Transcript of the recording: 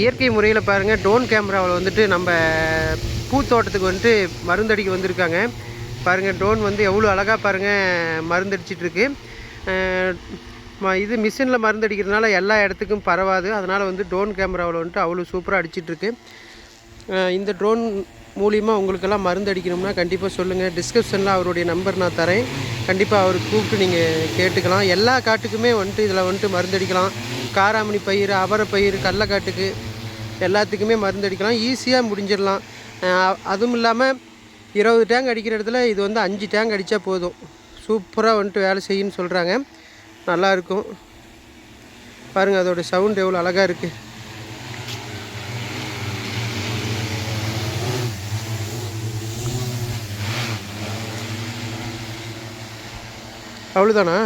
இயற்கை முறையில் பாருங்கள் ட்ரோன் கேமராவில் வந்துட்டு நம்ம பூத்தோட்டத்துக்கு வந்துட்டு மருந்தடிக்க வந்திருக்காங்க. பாருங்கள் ட்ரோன் வந்து எவ்வளோ அழகாக பாருங்கள் மருந்தடிச்சிட்ருக்கு. இது மிஷினில் மருந்தடிக்கிறதுனால எல்லா இடத்துக்கும் பரவாது. அதனால் வந்து ட்ரோன் கேமராவில் வந்துட்டு அவ்வளோ சூப்பராக அடிச்சிட்ருக்கு. இந்த ட்ரோன் மூலிமா உங்களுக்கெல்லாம் மருந்து அடிக்கணும்னா கண்டிப்பாக சொல்லுங்கள் டிஸ்கிரிப்ஷனில் அவருடைய நம்பர் நான் தரேன். கண்டிப்பாக அவருக்கு கூப்பிட்டு நீங்கள் கேட்டுக்கலாம். எல்லா காட்டுக்குமே வந்துட்டு இதில் வந்துட்டு மருந்து அடிக்கலாம் காராமணி பயிர் அவரை பயிர் கடலக்காட்டுக்கு எல்லாத்துக்குமே மருந்து அடிக்கலாம். ஈஸியாக முடிஞ்சிடலாம். அதுவும் இல்லாமல் இருபது டேங்க் அடிக்கிற இடத்துல இது வந்து அஞ்சு டேங்க் அடித்தா போதும். சூப்பராக வந்துட்டு வேலை செய்யுன்னு சொல்கிறாங்க நல்லாயிருக்கும் பாருங்கள் அதோட சவுண்ட் எவ்வளோ அழகாக இருக்குது அவ்வளோதானா